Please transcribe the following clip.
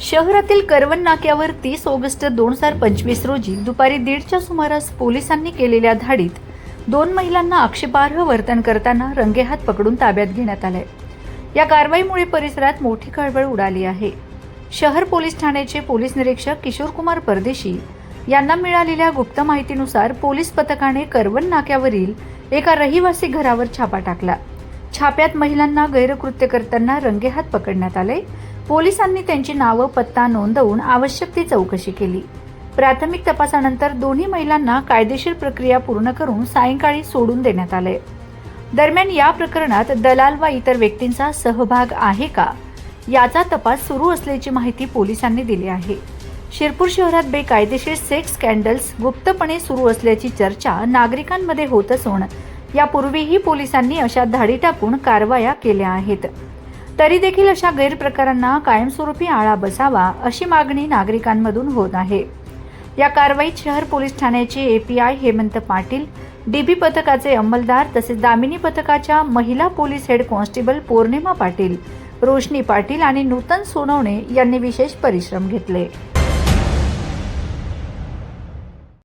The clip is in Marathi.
शहरातील करवन नाक्यावर तीस ऑगस्ट दोन हजार पंचवीस रोजी दुपारी दीडच्या सुमारास पोलिसांनी केलेल्या धाडीत दोन महिलांना आक्षेपार्ह वर्तन करताना रंगेहात पकडून ताब्यात घेण्यात आलंय या कारवाईमुळे परिसरात मोठी खळबळ उडाली आहे. शहर पोलीस ठाण्याचे पोलीस निरीक्षक किशोरकुमार परदेशी यांना मिळालेल्या गुप्त माहितीनुसार पोलीस पथकाने करवन नाक्यावरील एका रहिवासी घरावर छापा टाकला. छाप्यात महिलांना गैरकृत्य करताना रंगेहात पकडण्यात आले. पोलिसांनी त्यांची नावं पत्ता नोंदवून आवश्यक ती चौकशी केली. प्राथमिक तपासानंतर दोन्ही महिलांना कायदेशीर प्रक्रिया पूर्ण करून सायंकाळी सोडून देण्यात आले. दरम्यान या प्रकरणात दलाल वा इतर व्यक्तींचा सहभाग आहे का? याचा तपास सुरू असल्याची माहिती पोलिसांनी दिली आहे. शिरपूर शहरात बेकायदेशीर सेक्स स्कॅन्डल्स गुप्तपणे सुरू असल्याची चर्चा नागरिकांमध्ये होत असून यापूर्वीही पोलिसांनी अशा धाडी टाकून कारवाया केल्या आहेत. तरी देखील अशा गैरप्रकारांना कायमस्वरूपी आळा बसावा अशी मागणी नागरिकांमधून होत आहे. या कारवाईत शहर पोलीस ठाण्याचे एपीआय हेमंत पाटील डीबी पथकाचे अंमलदार तसेच दामिनी पथकाच्या महिला police head constable Pournima Patil Roshni Patil आणि नूतन सोनवणे यांनी विशेष परिश्रम घेतले.